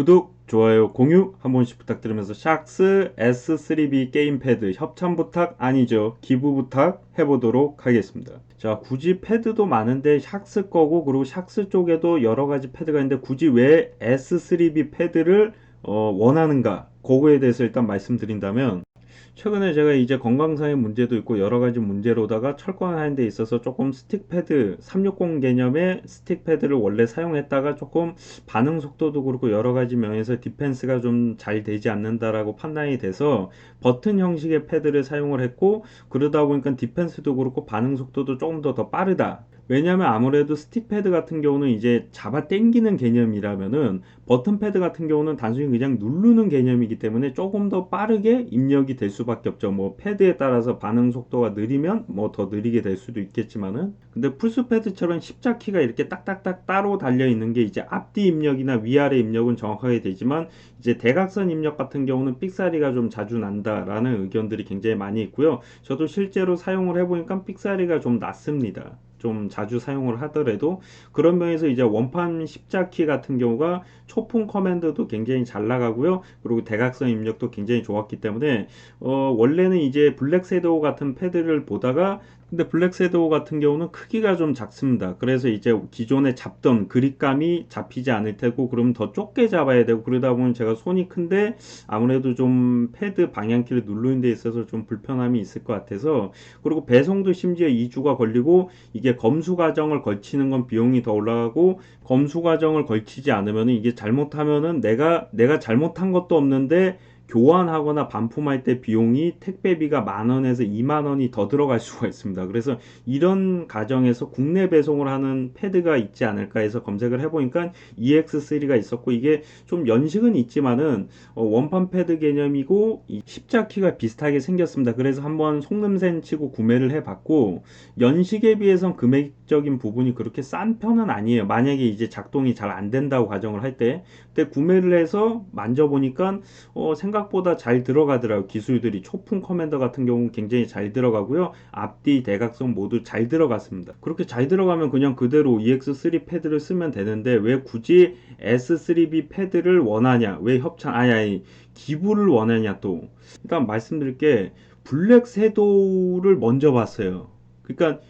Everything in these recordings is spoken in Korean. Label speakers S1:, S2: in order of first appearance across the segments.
S1: 구독, 좋아요, 공유 한 번씩 부탁드리면서 샥스 S3B 게임패드 협찬 부탁 아니죠. 기부 부탁 해보도록 하겠습니다. 자, 굳이 패드도 많은데 샥스 거고 그리고 샥스 쪽에도 여러 가지 패드가 있는데 굳이 왜 S3B 패드를 어, 원하는가? 그거에 대해서 일단 말씀드린다면 최근에 제가 이제 건강상의 문제도 있고 여러 가지 문제로다가 철권하는 데 있어서 조금 스틱 패드 360 개념의 스틱 패드를 원래 사용했다가 조금 반응 속도도 그렇고 여러 가지 면에서 디펜스가 좀 잘 되지 않는다라고 판단이 돼서 버튼 형식의 패드를 사용을 했고 그러다 보니까 디펜스도 그렇고 반응 속도도 조금 더 더 빠르다 왜냐하면 아무래도 스틱 패드 같은 경우는 이제 잡아 당기는 개념이라면은 버튼 패드 같은 경우는 단순히 그냥 누르는 개념이기 때문에 조금 더 빠르게 입력이 될 수밖에 없죠. 뭐 패드에 따라서 반응 속도가 느리면 뭐 더 느리게 될 수도 있겠지만은 근데 풀스 패드처럼 십자키가 이렇게 딱딱딱 따로 달려 있는 게 이제 앞뒤 입력이나 위아래 입력은 정확하게 되지만 이제 대각선 입력 같은 경우는 삑사리가 좀 자주 난다라는 의견들이 굉장히 많이 있고요. 저도 실제로 사용을 해보니까 삑사리가 좀 낫습니다. 좀 자주 사용을 하더라도 그런 면에서 이제 원판 십자키 같은 경우가 초풍 커맨드도 굉장히 잘 나가고요. 그리고 대각선 입력도 굉장히 좋았기 때문에 어 원래는 이제 블랙 섀도우 같은 패드를 보다가 근데 블랙 섀도우 같은 경우는 크기가 좀 작습니다. 그래서 이제 기존에 잡던 그립감이 잡히지 않을 테고 그러면 더 좁게 잡아야 되고 그러다 보면 제가 손이 큰데 아무래도 좀 패드 방향키를 누르는 데 있어서 좀 불편함이 있을 것 같아서 그리고 배송도 심지어 2주가 걸리고 이게 검수 과정을 걸치는 건 비용이 더 올라가고 검수 과정을 걸치지 않으면 이게 잘못하면은 내가 내가 잘못한 것도 없는데 교환하거나 반품할 때 비용이 택배비가 만 원에서 2만 원이 더 들어갈 수가 있습니다. 그래서 이런 가정에서 국내 배송을 하는 패드가 있지 않을까 해서 검색을 해보니까 EX3가 있었고 이게 좀 연식은 있지만은 어, 원판 패드 개념이고 십자키가 비슷하게 생겼습니다. 그래서 한번 속눈샘 치고 구매를 해봤고 연식에 비해선 금액적인 부분이 그렇게 싼 편은 아니에요. 만약에 이제 작동이 잘 안 된다고 가정을 할 때, 근데 구매를 해서 만져보니까 어, 생각 생각보다 잘 들어가더라고요. 기술들이 초풍 커맨더 같은 경우는 굉장히 잘 들어가고요. 앞뒤 대각선 모두 잘 들어갔습니다. 그렇게 잘 들어가면 그냥 그대로 EX3 패드를 쓰면 되는데 왜 굳이 S3B 패드를 원하냐? 왜 협찬 아니 아니 기부를 원하냐 또 일단 말씀드릴 게 블랙 섀도우를 먼저 봤어요. 그러니까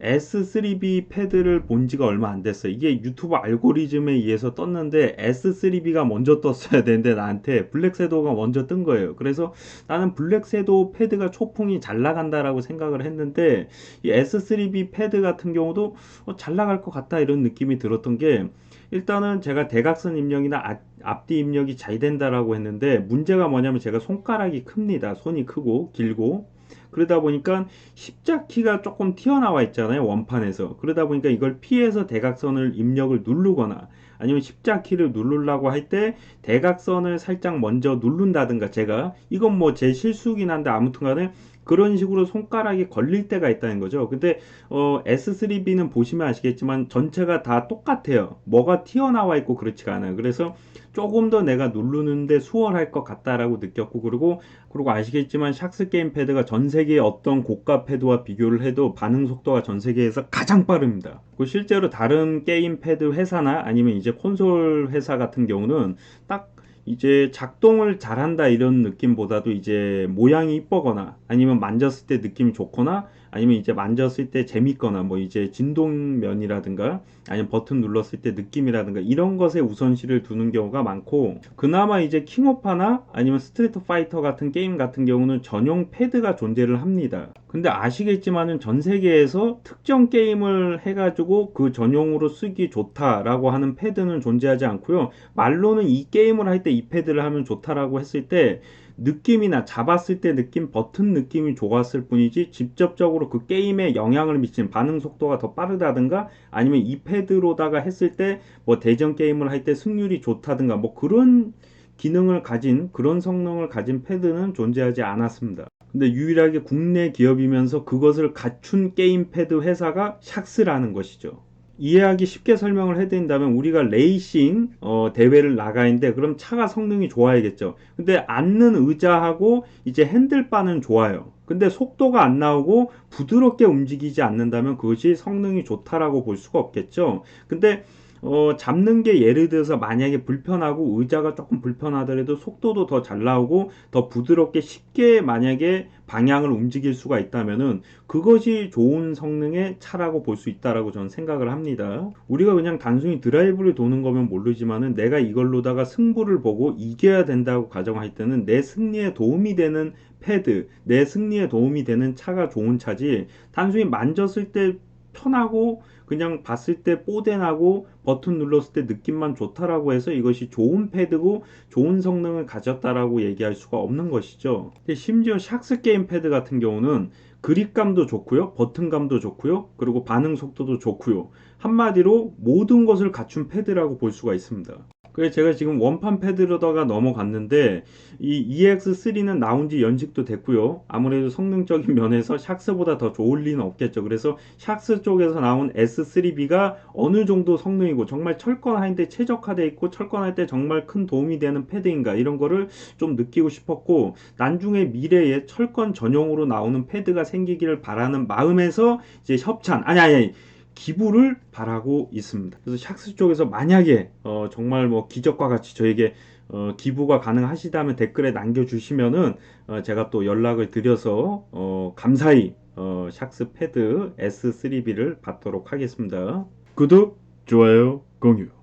S1: S3B 패드를 본 지가 얼마 안 됐어요. 이게 유튜브 알고리즘에 의해서 떴는데 S3B가 먼저 떴어야 되는데 나한테 블랙 섀도우가 먼저 뜬 거예요. 그래서 나는 블랙 섀도우 패드가 초풍이 잘 나간다라고 생각을 했는데 이 S3B 패드 같은 경우도 어, 잘 나갈 것 같다 이런 느낌이 들었던 게 일단은 제가 대각선 입력이나 앞뒤 입력이 잘 된다라고 했는데 문제가 뭐냐면 제가 손가락이 큽니다. 손이 크고 길고 그러다 보니까 십자키가 조금 튀어나와 있잖아요 원판에서. 그러다 보니까 이걸 피해서 대각선을 입력을 누르거나 아니면 십자키를 누르려고 할 때 대각선을 살짝 먼저 누른다든가 제가 이건 뭐 제 실수긴 한데 아무튼 간에 그런 식으로 손가락이 걸릴 때가 있다는 거죠. 근데 어, S3B는 보시면 아시겠지만 전체가 다 똑같아요. 뭐가 튀어나와 있고 그렇지가 않아요. 그래서 조금 더 내가 누르는데 수월할 것 같다라고 느꼈고 그리고 그리고 아시겠지만 샥스 게임 패드가 전 세계의 어떤 고가 패드와 비교를 해도 반응 속도가 전 세계에서 가장 빠릅니다. 그 실제로 다른 게임 패드 회사나 아니면 이제 콘솔 회사 같은 경우는 딱 이제 작동을 잘한다 이런 느낌보다도 이제 모양이 이뻐거나 아니면 만졌을 때 느낌이 좋거나 아니면 이제 만졌을 때 재밌거나 뭐 이제 진동면이라든가 아니면 버튼 눌렀을 때 느낌이라든가 이런 것에 우선시를 두는 경우가 많고 그나마 이제 킹오파나 아니면 스트리트 파이터 같은 게임 같은 경우는 전용 패드가 존재를 합니다. 근데 아시겠지만은 전 세계에서 특정 게임을 해가지고 그 전용으로 쓰기 좋다라고 하는 패드는 존재하지 않고요. 말로는 이 게임을 할 때 이 패드를 하면 좋다라고 했을 때 느낌이나 잡았을 때 느낌 버튼 느낌이 좋았을 뿐이지 직접적으로 그 게임에 영향을 미치는 반응 속도가 더 빠르다든가 아니면 이 패드로다가 했을 때 뭐 대전 게임을 할 때 승률이 좋다든가 뭐 그런 기능을 가진 그런 성능을 가진 패드는 존재하지 않았습니다. 근데 유일하게 국내 기업이면서 그것을 갖춘 게임 패드 회사가 샥스라는 것이죠. 이해하기 쉽게 설명을 해드린다면 우리가 레이싱 어, 대회를 나가는데 그럼 차가 성능이 좋아야겠죠. 근데 앉는 의자하고 이제 핸들바는 좋아요. 근데 속도가 안 나오고 부드럽게 움직이지 않는다면 그것이 성능이 좋다라고 볼 수가 없겠죠. 근데 어, 잡는 게 예를 들어서 만약에 불편하고 의자가 조금 불편하더라도 속도도 더 잘 나오고 더 부드럽게 쉽게 만약에 방향을 움직일 수가 있다면은 그것이 좋은 성능의 차라고 볼 수 있다라고 저는 생각을 합니다. 우리가 그냥 단순히 드라이브를 도는 거면 모르지만은 내가 이걸로다가 승부를 보고 이겨야 된다고 가정할 때는 내 승리에 도움이 되는 패드, 내 승리에 도움이 되는 차가 좋은 차지 단순히 만졌을 때 편하고 그냥 봤을 때 뽀대나고 버튼 눌렀을 때 느낌만 좋다라고 해서 이것이 좋은 패드고 좋은 성능을 가졌다라고 얘기할 수가 없는 것이죠. 심지어 샥스 게임 패드 같은 경우는 그립감도 좋고요. 버튼감도 좋고요. 그리고 반응 속도도 좋고요. 한마디로 모든 것을 갖춘 패드라고 볼 수가 있습니다. 그래서 제가 지금 원판 패드로다가 넘어갔는데 이 EX3는 나온 지 연식도 됐고요. 아무래도 성능적인 면에서 샥스보다 더 좋을 리는 없겠죠. 그래서 샥스 쪽에서 나온 S3B가 어느 정도 성능이고 정말 철권하는데 최적화되어 있고 철권할 때 정말 큰 도움이 되는 패드인가 이런 거를 좀 느끼고 싶었고 나중에 미래에 철권 전용으로 나오는 패드가 생기기를 바라는 마음에서 이제 협찬 아니 아니, 아니 기부를 바라고 있습니다. 그래서 샥스 쪽에서 만약에 어, 정말 뭐 기적과 같이 저에게 어, 기부가 가능하시다면 댓글에 남겨주시면은 어, 제가 또 연락을 드려서 어, 감사히 어, 샥스 패드 S3B를 받도록 하겠습니다. 구독, 좋아요, 공유.